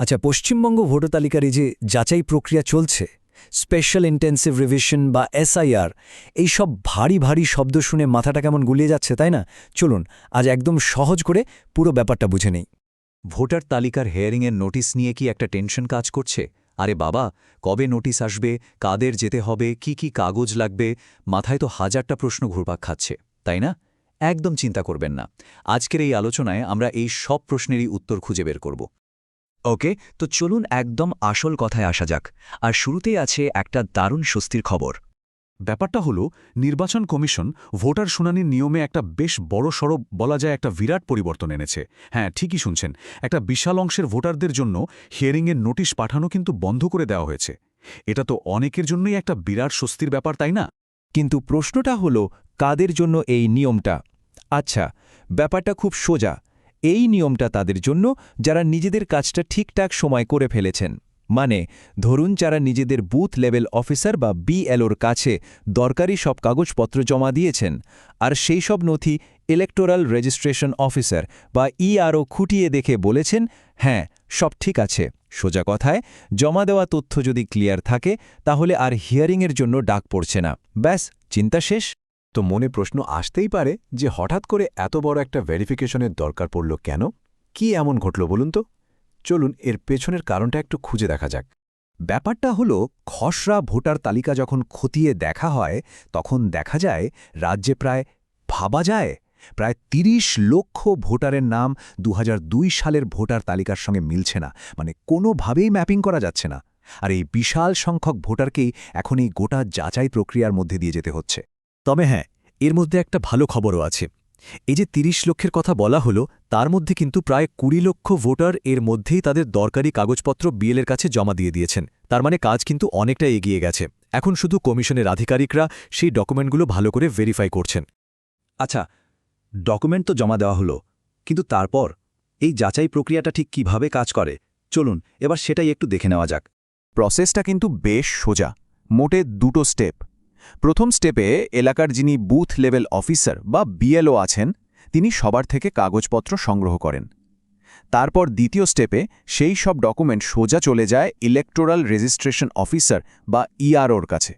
আচ্ছা পশ্চিমবঙ্গ ভোটার তালিকার এই যে যাচাই প্রক্রিয়া চলছে স্পেশাল ইন্টেন্সিভ রিভিশন বা এসআইআর এই সব ভারী ভারী শব্দ শুনে মাথাটা কেমন গুলিয়ে যাচ্ছে, তাই না? চলুন, আজ একদম সহজ করে পুরো ব্যাপারটা বুঝে নেই। ভোটার তালিকার হেয়ারিংয়ের নোটিশ নিয়ে কি একটা টেনশন কাজ করছে? আরে বাবা, কবে নোটিশ আসবে? কাদের যেতে হবে? কি কি কাগজ লাগবে? মাথায় তো হাজারটা প্রশ্ন ঘুরপাক খাচ্ছে, তাই না? একদম চিন্তা করবেন না। আজকের এই আলোচনায় আমরা এই সব প্রশ্নেরই উত্তর খুঁজে বের করব। ওকে, তো চলুন একদম আসল কথায় আসা যাক। আর শুরুতেই আছে একটা দারুণ স্বস্তির খবর। ব্যাপারটা হলো, নির্বাচন কমিশন ভোটার শুনানির নিয়মে একটা বেশ বড় সড়ো বলা যায় একটা বিরাট পরিবর্তন এনেছে। হ্যাঁ ঠিকই শুনছেন। একটা বিশাল অংশের ভোটারদের জন্য হিয়ারিংয়ের নোটিশ পাঠানো কিন্তু বন্ধ করে দেওয়া হয়েছে। এটা তো অনেকের জন্যই একটা বিরাট স্বস্তির ব্যাপার, তাই না? কিন্তু প্রশ্নটা হলো, কাদের জন্য এই নিয়মটা? আচ্ছা ব্যাপারটা খুব সোজা। এই নিয়মটা তাদের জন্য যারা নিজেদের কাজটা ঠিকঠাক সময় করে ফেলেছেন। মানে ধরুন যারা নিজেদের বুথ লেভেল অফিসার বা বিএলওর কাছে দরকারি সব কাগজপত্র জমা দিয়েছেন, আর সেই সব নথি ইলেকটোরাল রেজিস্ট্রেশন অফিসার বা ইআরও খুঁটিয়ে দেখে বলেছেন হ্যাঁ সব ঠিক আছে, সোজা কথায়, জমা দেওয়া তথ্য যদি ক্লিয়ার থাকে, তাহলে আর হিয়ারিংয়ের জন্য ডাক পড়ছে না। ব্যাস, চিন্তা শেষ। তো মনে প্রশ্ন আসতেই পারে যে হঠাৎ করে এত বড় একটা ভেরিফিকেশনের দরকার পড়ল কেন? কি এমন ঘটল বলুন তো? চলুন এর পেছনের কারণটা একটু খুঁজে দেখা যাক। ব্যাপারটা হলো, খসড়া ভোটার তালিকা যখন খতিয়ে দেখা হয়, তখন দেখা যায় রাজ্যে প্রায়, ভাবা যায়, প্রায় ৩০ লক্ষ ভোটারের নাম দু হাজার দুই সালের ভোটার তালিকার সঙ্গে মিলছে না মানে কোনোভাবেই ম্যাপিং করা যাচ্ছে না। আর এই বিশাল সংখ্যক ভোটারকেই এখন এই গোটা যাচাই প্রক্রিয়ার মধ্যে দিয়ে যেতে হচ্ছে। তবে হ্যাঁ এর মধ্যে একটা ভালো খবরও আছে। এই যে ৩০ লক্ষের কথা বলা হলো তার মধ্যে কিন্তু প্রায় কুড়ি লক্ষ ভোটার এর মধ্যেই তাদের দরকারি কাগজপত্র বিএলের কাছে জমা দিয়ে দিয়েছেন। তার মানে কাজ কিন্তু অনেকটা এগিয়ে গেছে। এখন শুধু কমিশনের আধিকারিকরা সেই ডকুমেন্টগুলো ভালো করে ভেরিফাই করছেন। আচ্ছা ডকুমেন্ট তো জমা দেওয়া হলো কিন্তু তারপর এই যাচাই প্রক্রিয়াটা ঠিক কীভাবে কাজ করে? চলুন এবার সেটাই একটু দেখে নেওয়া যাক। প্রসেসটা কিন্তু বেশ সোজা মোটে দুটো স্টেপ প্রথম স্টেপে এলাকার যিনি বুথ লেভেল অফিসার বা বিএলও আছেন, তিনি সবার থেকে কাগজপত্র সংগ্রহ করেন। তারপর দ্বিতীয় স্টেপে সেই সব ডকুমেন্ট সোজা চলে যায় ইলেকটোরাল রেজিস্ট্রেশন অফিসার বা ইআরওর কাছে।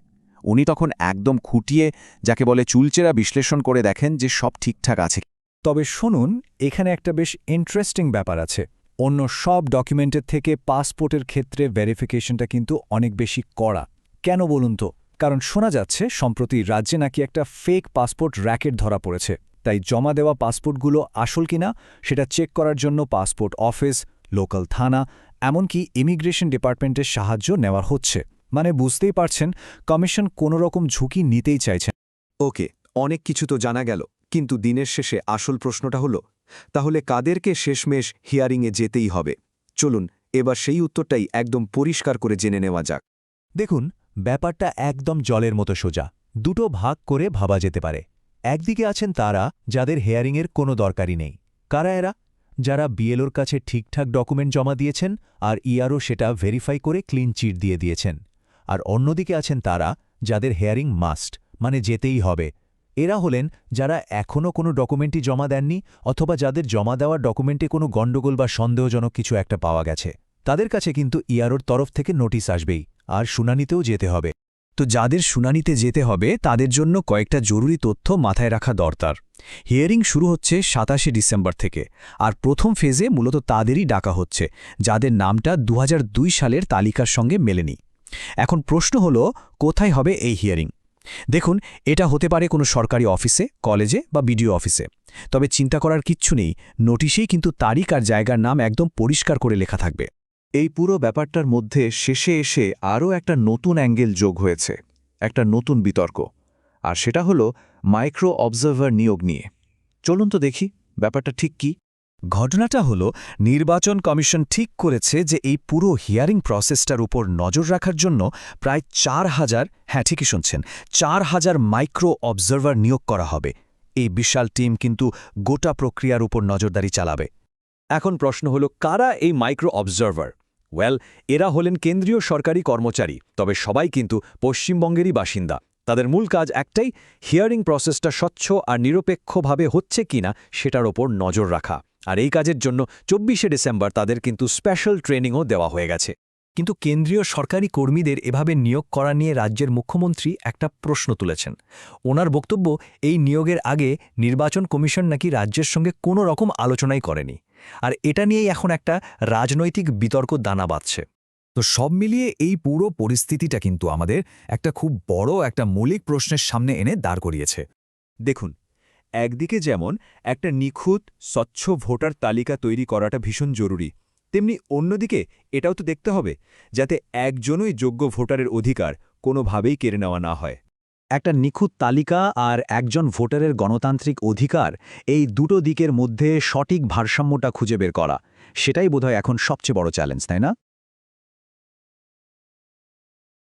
উনি তখন একদম খুঁটিয়ে, যাকে বলে চুলচেরা বিশ্লেষণ করে দেখেন যে সব ঠিকঠাক আছে। তবে শুনুন, এখানে একটা বেশ ইন্টারেস্টিং ব্যাপার আছে। অন্য সব ডকুমেন্টের থেকে পাসপোর্টের ক্ষেত্রে ভেরিফিকেশনটা কিন্তু অনেক বেশি কড়া। কেন বলুন তো? কারণ শোনা যাচ্ছে সম্প্রতি রাজ্যে নাকি একটা ফেক পাসপোর্ট র্যাকেট ধরা পড়েছে। তাই জমা দেওয়া পাসপোর্টগুলো আসল কিনা সেটা চেক করার জন্য পাসপোর্ট অফিস লোকাল থানা এমনকি ইমিগ্রেশন ডিপার্টমেন্টের সাহায্য নেওয়া হচ্ছে। মানে বুঝতেই পারছেন কমিশন কোনো রকম ঝুঁকি নিতেই চাইছেন ওকে অনেক কিছু তো জানা গেল কিন্তু দিনের শেষে আসল প্রশ্নটা হলো তাহলে কাদেরকে শেষমেশ হিয়ারিংয়ে যেতেই হবে? চলুন এবার সেই উত্তরটাই একদম পরিষ্কার করে জেনে নেওয়া যাক। দেখুন ব্যাপারটা একদম জলের মতো সোজা। দুটো ভাগ করে ভাবা যেতে পারে। একদিকে আছেন তারা, যাদের হেয়ারিংয়ের কোনো দরকারই নেই। কারা এরা? যারা বিএলওর কাছে ঠিকঠাক ডকুমেন্ট জমা দিয়েছেন আর ইআরও সেটা ভেরিফাই করে ক্লিন চিট দিয়ে দিয়েছেন। আর অন্যদিকে আছেন তারা, যাদের হেয়ারিং মাস্ট মানে যেতেই হবে। এরা হলেন যারা এখনও কোনো ডকুমেন্টই জমা দেননি অথবা যাদের জমা দেওয়ার ডকুমেন্টে কোনো গণ্ডগোল বা সন্দেহজনক কিছু একটা পাওয়া গেছে। তাদের কাছে কিন্তু ইআরওর তরফ থেকে নোটিশ আসবেই। আর শুনানিতেও যেতে হবে। তো যাদের শুনানিতে যেতে হবে, তাদের জন্য কয়েকটা জরুরি তথ্য মাথায় রাখা দরকার। হিয়ারিং শুরু হচ্ছে সাতাশে ডিসেম্বর থেকে, আর প্রথম ফেজে মূলত তাদেরই ডাকা হচ্ছে, যাদের নামটা দু হাজার দুই সালের তালিকার সঙ্গে মেলেনি। এখন প্রশ্ন হলো, কোথায় হবে এই হিয়ারিং? দেখুন, এটা হতে পারে কোনো সরকারি অফিসে, কলেজে বা বিডিও অফিসে। তবে চিন্তা করার কিচ্ছু নেই, নোটিশেই কিন্তু তারিখ আর জায়গার নাম একদম পরিষ্কার করে লেখা থাকবে। এই পুরো ব্যাপারটার মধ্যে শেষে এসে আরও একটা নতুন অ্যাঙ্গেল যোগ হয়েছে, একটা নতুন বিতর্ক। আর সেটা হলো মাইক্রো অবজার্ভার নিয়োগ নিয়ে। চলুন তো দেখি ব্যাপারটা ঠিক কি। ঘটনাটা হল, নির্বাচন কমিশন ঠিক করেছে যে এই পুরো হিয়ারিং প্রসেসটার উপর নজর রাখার জন্য প্রায় চার হাজার হ্যাঁ ঠিকই শুনছেন, চার হাজার মাইক্রো অবজার্ভার নিয়োগ করা হবে। এই বিশাল টিম কিন্তু গোটা প্রক্রিয়ার উপর নজরদারি চালাবে। এখন প্রশ্ন হল, কারা এই মাইক্রো অবজারভার? ওয়েল, এরা হলেন কেন্দ্রীয় সরকারি কর্মচারী, তবে সবাই কিন্তু পশ্চিমবঙ্গেরই বাসিন্দা। তাদের মূল কাজ একটাই, হিয়ারিং প্রসেসটা স্বচ্ছ আর নিরপেক্ষভাবে হচ্ছে কিনা সেটার ওপর নজর রাখা। আর এই কাজের জন্য চব্বিশে ডিসেম্বর তাদের কিন্তু স্পেশাল ট্রেনিংও দেওয়া হয়ে গেছে। কিন্তু কেন্দ্রীয় সরকারি কর্মীদের এভাবে নিয়োগ করা নিয়ে রাজ্যের মুখ্যমন্ত্রী একটা প্রশ্ন তুলেছেন। ওনার বক্তব্য, এই নিয়োগের আগে নির্বাচন কমিশন নাকি রাজ্যের সঙ্গে কোনো রকম আলোচনাই করেনি। আর এটা নিয়েই এখন একটা রাজনৈতিক বিতর্ক দানা বাঁধছে। তো সব মিলিয়ে এই পুরো পরিস্থিতিটা কিন্তু আমাদের একটা খুব বড় একটা মৌলিক প্রশ্নের সামনে এনে দাঁড় করিয়েছে। দেখুন, একদিকে যেমন একটা নিখুঁত, স্বচ্ছ ভোটার তালিকা তৈরি করাটা ভীষণ জরুরি, তেমনি অন্যদিকে এটাও তো দেখতে হবে যাতে একজনই যোগ্য ভোটারের অধিকার কোনোভাবেই কেড়ে নেওয়া না হয়। একটা নিখুঁত তালিকা আর একজন ভোটারের গণতান্ত্রিক অধিকার এই দুটো দিকের মধ্যে সঠিক ভারসাম্যটা খুঁজে বের করা। সেটাই বোধহয় এখন সবচেয়ে বড় চ্যালেঞ্জ তাই না?